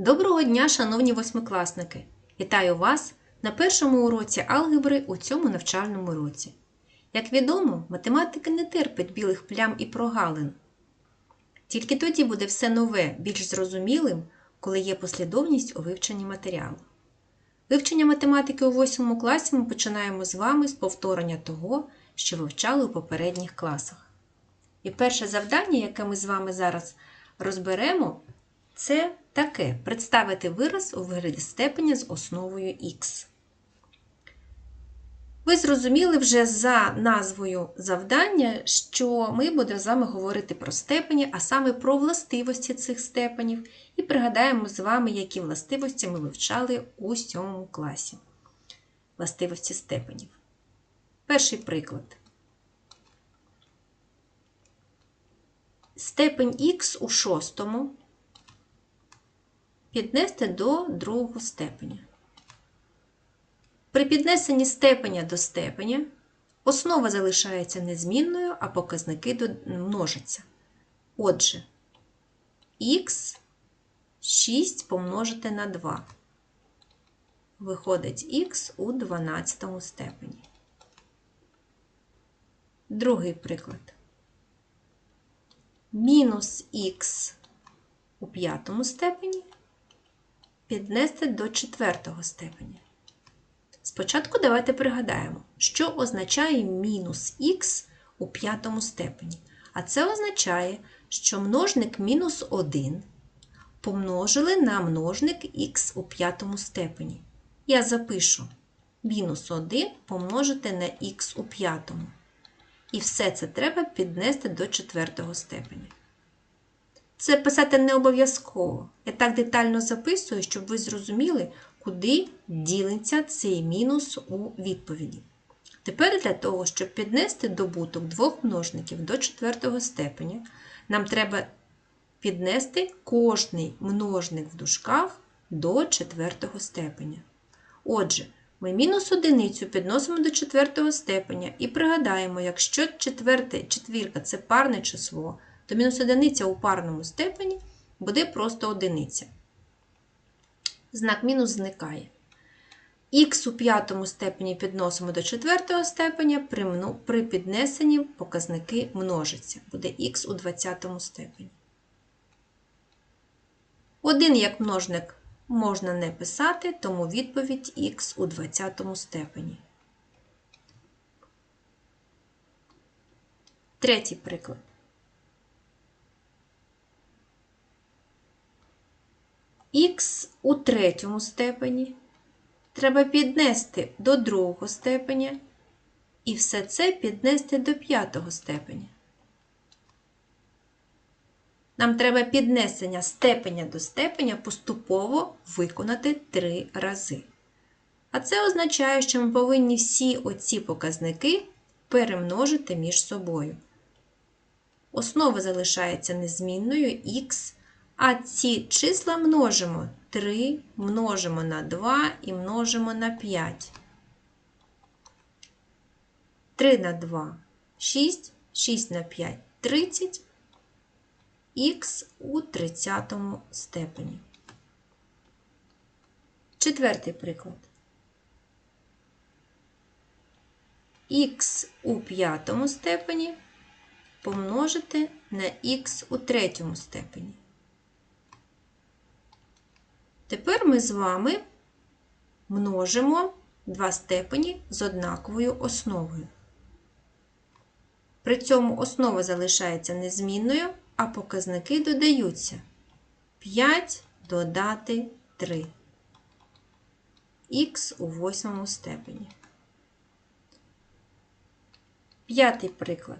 Доброго дня, шановні восьмикласники! Вітаю вас на першому уроці алгебри у цьому навчальному році. Як відомо, математика не терпить білих плям і прогалин. Тільки тоді буде все нове, більш зрозумілим, коли є послідовність у вивченні матеріалу. Вивчення математики у 8 класі ми починаємо з вами з повторення того, що вивчали у попередніх класах. І перше завдання, яке ми з вами зараз розберемо, це таке представити вираз у вигляді степеня з основою х. Ви зрозуміли вже за назвою завдання, що ми будемо з вами говорити про степені, а саме про властивості цих степенів, і пригадаємо з вами, які властивості ми вивчали у 7 класі. Властивості степенів. Перший приклад. Степень х у шостому піднести до другого степеня. При піднесенні степеня до степеня основа залишається незмінною, а показники множаться. Отже, х 6 помножити на 2. Виходить х у 12 степені. Другий приклад. Мінус х у п'ятому степені піднести до четвертого степеня. Спочатку давайте пригадаємо, що означає мінус х у п'ятому степені. А це означає, що множник мінус 1 помножили на множник х у п'ятому степені. Я запишу мінус 1 помножити на х у п'ятому. І все це треба піднести до четвертого степеня. Це писати не обов'язково. Я так детально записую, щоб ви зрозуміли, куди ділиться цей мінус у відповіді. Тепер для того, щоб піднести добуток двох множників до четвертого степеня, нам треба піднести кожний множник в дужках до четвертого степеня. Отже, ми мінус одиницю підносимо до четвертого степеня і пригадаємо, якщо четверте, четвірка це парне число, то мінус одиниця у парному степені буде просто одиниця. Знак мінус зникає. Х у п'ятому степені підносимо до четвертого степеня, при піднесенні показники множаться. Буде х у 20 степені. Один як множник можна не писати, тому відповідь х у 20 степені. Третій приклад. Х у третьому степені треба піднести до другого степеня і все це піднести до п'ятого степеня. Нам треба піднесення степеня до степеня поступово виконати три рази. А це означає, що ми повинні всі оці показники перемножити між собою. Основа залишається незмінною х, а ці числа множимо 3, множимо на 2 і множимо на 5. 3 на 2 6, 6 на 5 30 х у 30 степені. Четвертий приклад. х у п'ятому степені помножити на х у третьому степені. Тепер ми з вами множимо два степені з однаковою основою. При цьому основа залишається незмінною, а показники додаються 5 додати 3 х у восьмому степені. П'ятий приклад.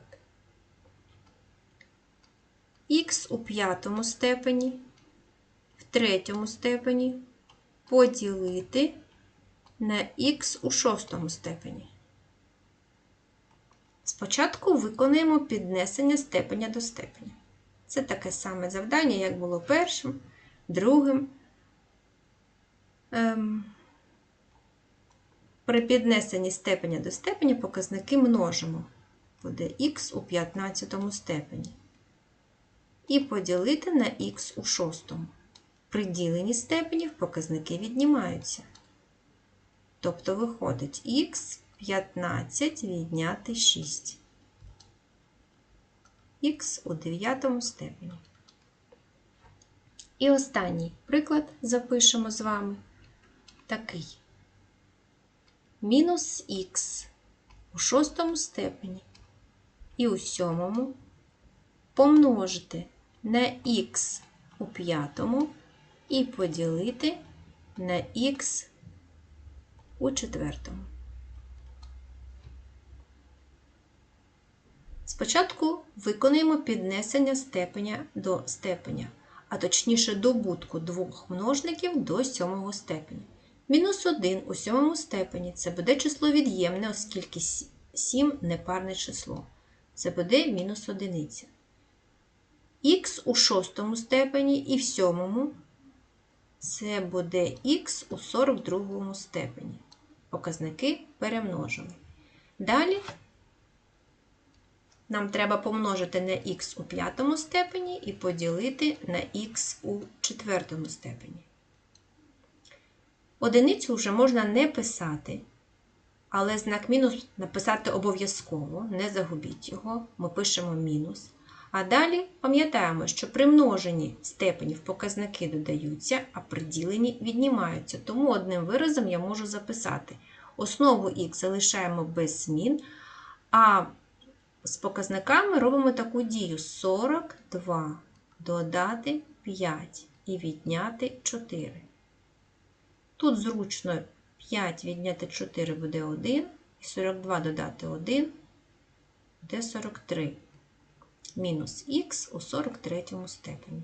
х у п'ятому степені третьому степені поділити на х у шостому степені. Спочатку виконуємо піднесення степеня до степеня. Це таке саме завдання, як було першим, другим. Ем, при піднесенні степеня до степеня показники множимо. Буде х у 15 степені. І поділити на х у шостому. При діленні степенів показники віднімаються. Тобто виходить х 15 відняти 6. Х у дев'ятому степені. І останній приклад запишемо з вами такий. Мінус х у шостому степені і у сьомому помножити на х у п'ятому і поділити на х у четвертому. Спочатку виконуємо піднесення степеня до степеня, а точніше добутку двох множників до сьомого степеня. Мінус 1 у сьомому степені це буде число від'ємне, оскільки 7 непарне число. Це буде мінус одиниця. Х у шостому степені і в сьомому це буде х у 42 степені. Показники перемножили. Далі нам треба помножити на х у п'ятому степені і поділити на х у четвертому степені. Одиницю вже можна не писати, але знак мінус написати обов'язково, не загубіть його, ми пишемо мінус. А далі пам'ятаємо, що при множенні степенів показники додаються, а при діленні віднімаються. Тому одним виразом я можу записати. Основу х залишаємо без змін, а з показниками робимо таку дію: 42 додати 5 і відняти 4. Тут зручно 5 відняти 4 буде 1, і 42 додати 1 буде 43. Мінус х у 43 степені.